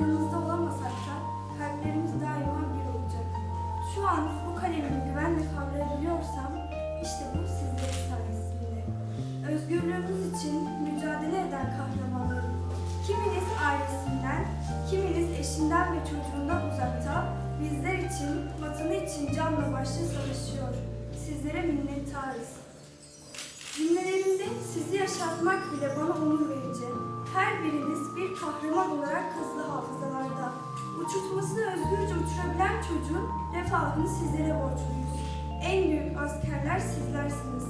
yanınızda olamasak da kalplerimiz daima bir olacak. Şu an bu kalemimi güvenle kavrayabiliyorsam işte bu sizlerin sayesinde. Özgürlüğümüz için mücadele eden kahramanlarım. Kiminiz ailesinden, kiminiz eşinden ve çocuğundan uzakta bizler için, vatanı için canla başla savaşıyor. Sizlere minnettarız. Cümlelerimde sizi yaşatmak bile bana onur veriyor. Her biriniz bir kahraman olarak kazılı hafızalarda. Uçurtmasını özgürce uçurabilen çocuğun refahını sizlere borçluyuz. En büyük askerler sizlersiniz.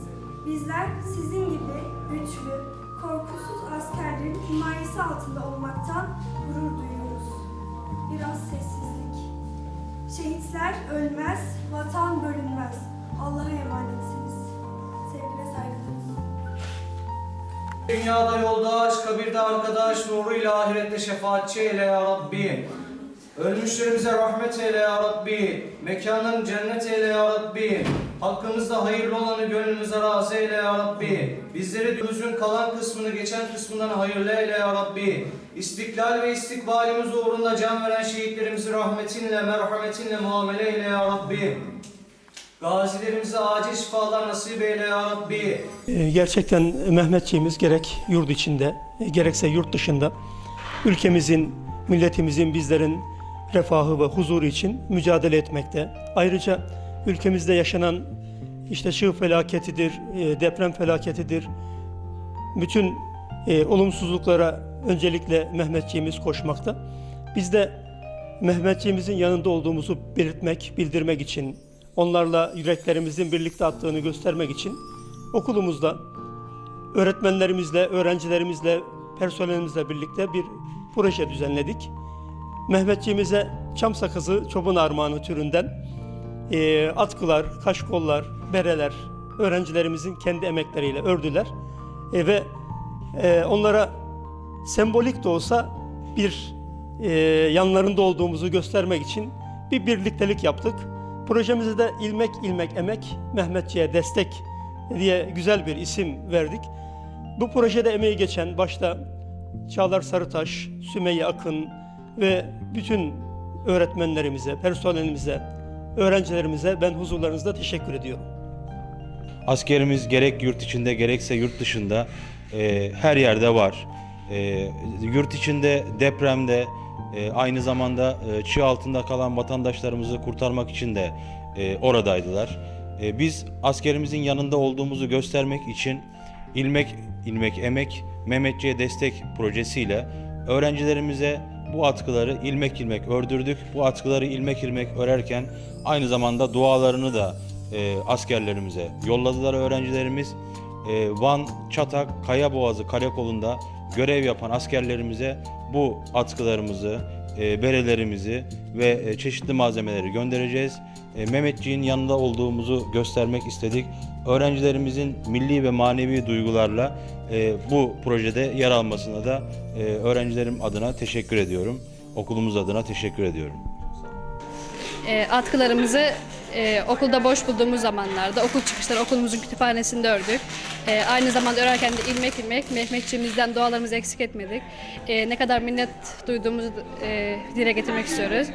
Bizler sizin gibi güçlü, korkusuz askerlerin himayesi altında olmaktan gurur duyuyoruz. Biraz sessizlik. Şehitler ölmez, vatan bölünmez. Allah'a emanetsiniz. Dünyada yoldaş, kabirde arkadaş, nuruyla ahirette şefaatçi eyle ya Rabbi. Ölmüşlerimize rahmet eyle ya Rabbi. Mekanın cennet eyle ya Rabbi. Hakkımızda hayırlı olanı gönlümüze razı eyle ya Rabbi. Bizleri gözün kalan kısmını geçen kısmından hayırlı eyle ya Rabbi. İstiklal ve istikbalimiz uğrunda can veren şehitlerimizi rahmetinle, merhametinle muamele eyle ya Rabbi. Gazilerimize acil şifalar nasip eyle ya Rabbi. Ee, Gerçekten Mehmetçiğimiz gerek yurt içinde e, gerekse yurt dışında ülkemizin, milletimizin, bizlerin refahı ve huzuru için mücadele etmekte. Ayrıca ülkemizde yaşanan işte çığ felaketidir, e, deprem felaketidir. Bütün e, olumsuzluklara öncelikle Mehmetçiğimiz koşmakta. Biz de Mehmetçiğimizin yanında olduğumuzu belirtmek, bildirmek için, onlarla yüreklerimizin birlikte attığını göstermek için okulumuzda öğretmenlerimizle, öğrencilerimizle, personelimizle birlikte bir proje düzenledik. Mehmetçiğimize çam sakızı çoban armağanı türünden e, atkılar, kaşkollar, bereler öğrencilerimizin kendi emekleriyle ördüler. E, ve e, onlara sembolik de olsa bir e, yanlarında olduğumuzu göstermek için bir birliktelik yaptık. Projemize de ilmek ilmek emek Mehmetçiğe destek diye güzel bir isim verdik. Bu projede emeği geçen başta Çağlar Sarıtaş, Sümeyye Akın ve bütün öğretmenlerimize, personelimize, öğrencilerimize ben huzurlarınızda teşekkür ediyorum. Askerimiz gerek yurt içinde gerekse yurt dışında e, her yerde var. E, yurt içinde depremde e, aynı zamanda e, çığ altında kalan vatandaşlarımızı kurtarmak için de e, oradaydılar. E, biz askerimizin yanında olduğumuzu göstermek için ilmek ilmek emek Mehmetçiğe destek projesiyle öğrencilerimize bu atkıları ilmek ilmek ördürdük. Bu atkıları ilmek ilmek örerken aynı zamanda dualarını da e, askerlerimize yolladılar öğrencilerimiz. E, Van, Çatak, Kayaboğazı Karakolu'nda görev yapan askerlerimize bu atkılarımızı, e, berelerimizi ve e, çeşitli malzemeleri göndereceğiz. E, Mehmetçiğin yanında olduğumuzu göstermek istedik. Öğrencilerimizin milli ve manevi duygularla e, bu projede yer almasına da e, öğrencilerim adına teşekkür ediyorum. Okulumuz adına teşekkür ediyorum. E, atkılarımızı e, okulda boş bulduğumuz zamanlarda okul çıkışları okulumuzun kütüphanesinde ördük. E, aynı zamanda örerken de ilmek ilmek Mehmetçiğimizden dualarımızı eksik etmedik. E, ne kadar minnet duyduğumuzu e, dile getirmek istiyoruz.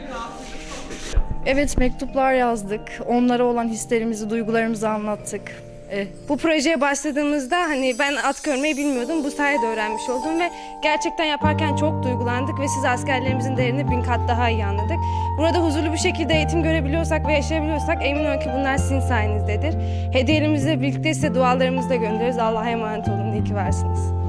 Evet mektuplar yazdık. Onlara olan hislerimizi, duygularımızı anlattık. Eh, Bu projeye başladığımızda hani ben atkı örmeyi bilmiyordum. Bu sayede öğrenmiş oldum ve gerçekten yaparken çok duygulandık ve siz askerlerimizin değerini bin kat daha iyi anladık. Burada huzurlu bir şekilde eğitim görebiliyorsak ve yaşayabiliyorsak emin olun ki bunlar sizin sayenizdedir. Hediyelerimizle birlikte size dualarımızı da gönderiyoruz. Allah'a emanet olun. İyi ki varsınız.